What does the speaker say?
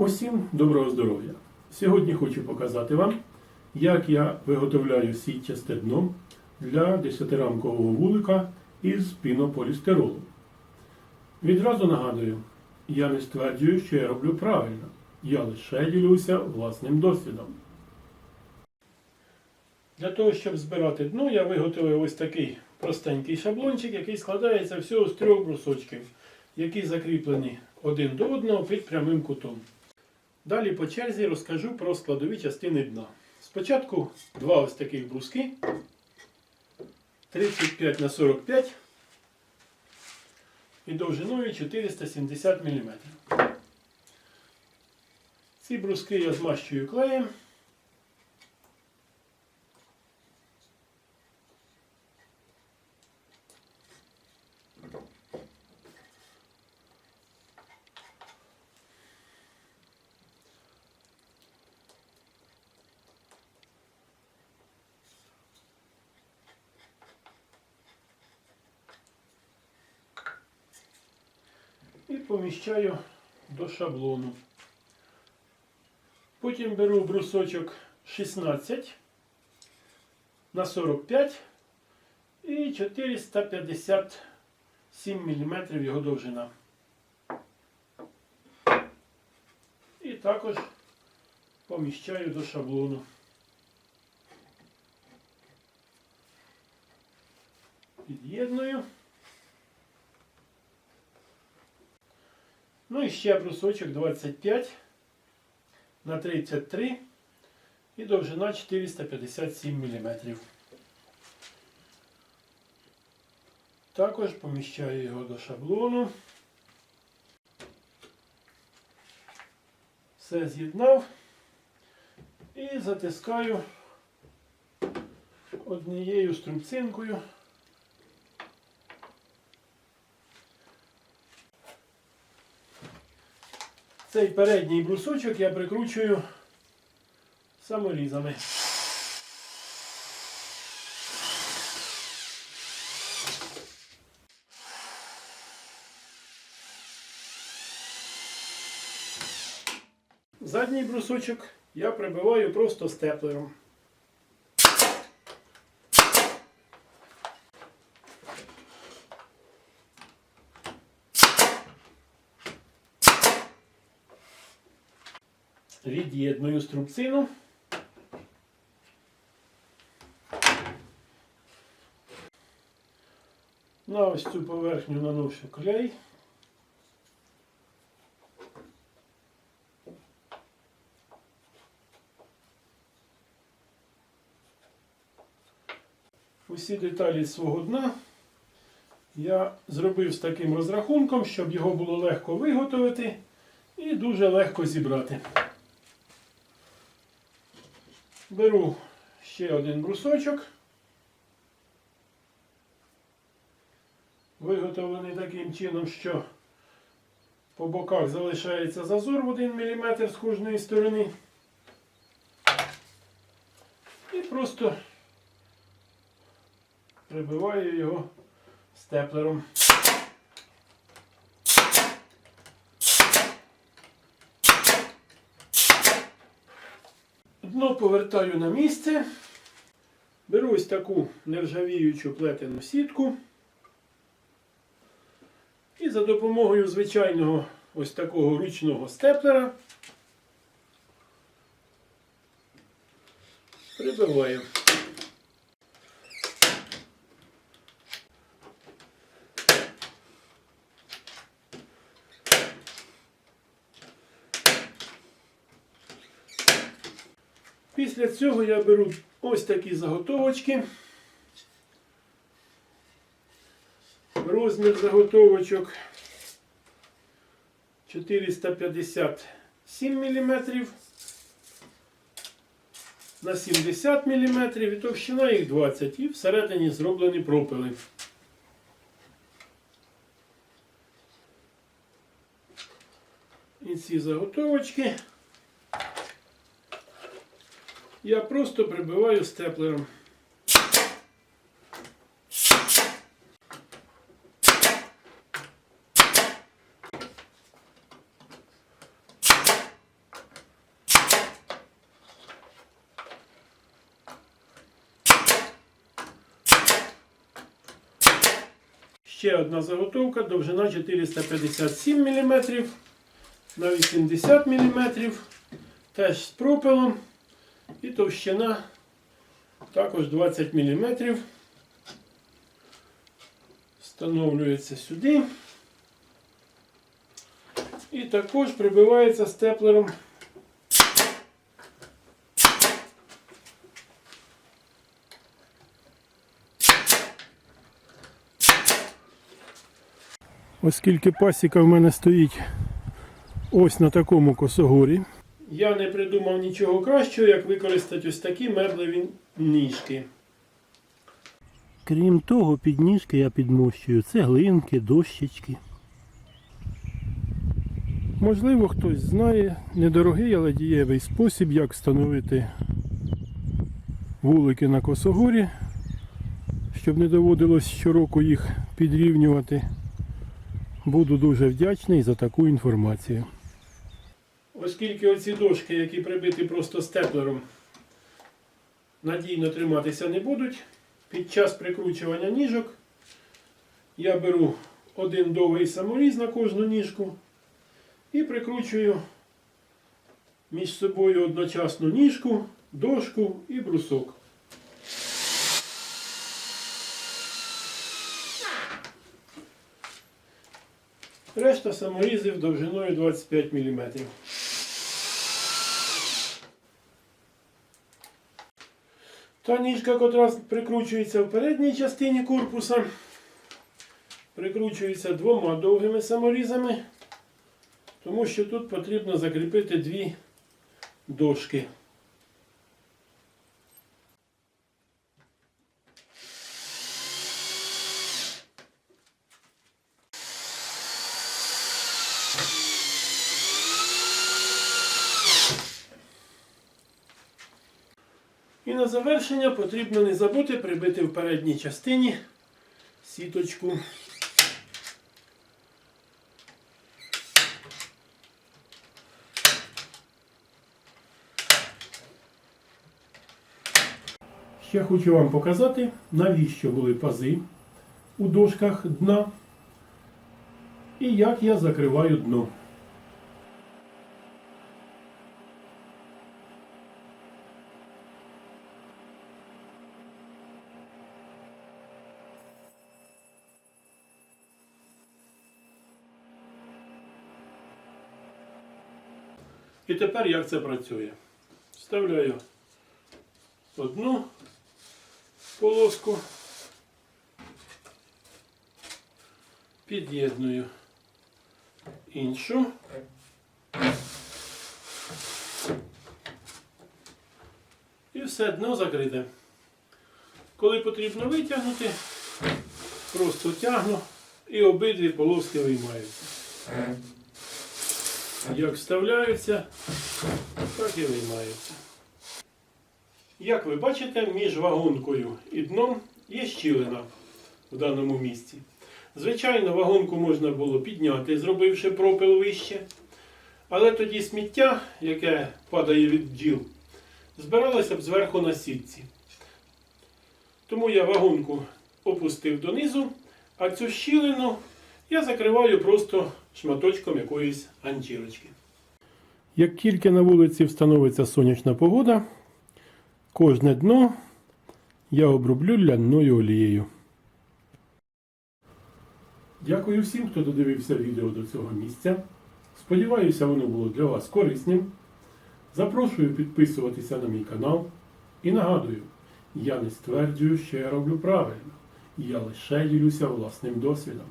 Усім доброго здоров'я! Сьогодні хочу показати вам, як я виготовляю сітчасте дно для 10-рамкового вулика із пінополістиролу. Відразу нагадую, я не стверджую, що я роблю правильно. Я лише ділюся власним досвідом. Для того, щоб збирати дно, я виготовив ось такий простенький шаблончик, який складається всього з трьох брусочків, які закріплені один до одного під прямим кутом. Далі по черзі розкажу про складові частини дна. Спочатку два ось таких бруски 35 на 45 і довжиною 470 мм. Ці бруски я змащую клеєм. Поміщаю до шаблону. Потім беру брусочок 16 на 45 і 457 мм його довжина. І також поміщаю до шаблону. Під'єдную. Ну і ще брусочок 25 на 33 і довжина 457 мм. Також поміщаю його до шаблону. Все з'єднав і затискаю однією струбцинкою. Цей передній брусочок я прикручую саморізами. Задній брусочок я прибиваю просто степлером. Від'єдную струбцину. На ось цю поверхню наношу клей. Усі деталі свого дна я зробив з таким розрахунком, щоб його було легко виготовити і дуже легко зібрати. Беру ще один брусочок. Виготовлений таким чином, що по боках залишається зазор в 1 мм з кожної сторони. І просто прибиваю його степлером. Дно повертаю на місце. Беру ось таку нержавіючу плетену сітку. І за допомогою звичайного ось такого ручного степлера прибиваю. Після цього я беру ось такі заготовочки. Розмір заготовочок 457 мм на 70 мм і товщина їх 20 і всередині зроблені пропили. І ці заготовочки я просто прибиваю степлером. Ще одна заготовка, довжина 457 мм на 80 мм, теж з пропилом. Товщина також 20 мм. Встановлюється сюди. І також прибивається степлером. Оскільки пасіка в мене стоїть ось на такому косогорі, я не придумав нічого кращого, як використати ось такі меблеві ніжки. Крім того, під ніжки я підмощую цеглинки, дощечки. Можливо, хтось знає недорогий, але дієвий спосіб, як встановити вулики на косогорі, щоб не доводилось щороку їх підрівнювати. Буду дуже вдячний за таку інформацію. Оскільки оці дошки, які прибиті просто степлером, надійно триматися не будуть, під час прикручування ніжок я беру один довгий саморіз на кожну ніжку і прикручую між собою одночасно ніжку, дошку і брусок. Решта саморізів довжиною 25 мм. Та ніжка, котра прикручується в передній частині корпуса, прикручується двома довгими саморізами, тому що тут потрібно закріпити дві дошки. Завершення потрібно не забути прибити в передній частині сіточку. Ще хочу вам показати, навіщо були пази у дошках дна і як я закриваю дно. І тепер як це працює? Вставляю одну полоску, під'єдную іншу. І все дно закрите. Коли потрібно витягнути, просто тягну і обидві полоски виймаються. Як вставляються, так і виймаються. Як ви бачите, між вагонкою і дном є щілина в даному місці. Звичайно, вагонку можна було підняти, зробивши пропил вище. Але тоді сміття, яке падає від бджіл, збиралося б зверху на сітці. Тому я вагонку опустив донизу, а цю щілину я закриваю просто шматочком якоїсь ганчірочки. Як тільки на вулиці встановиться сонячна погода, кожне дно я оброблю лянною олією. Дякую всім, хто додивився відео до цього місця. Сподіваюся, воно було для вас корисним. Запрошую підписуватися на мій канал. І нагадую, я не стверджую, що я роблю правильно. Я лише ділюся власним досвідом.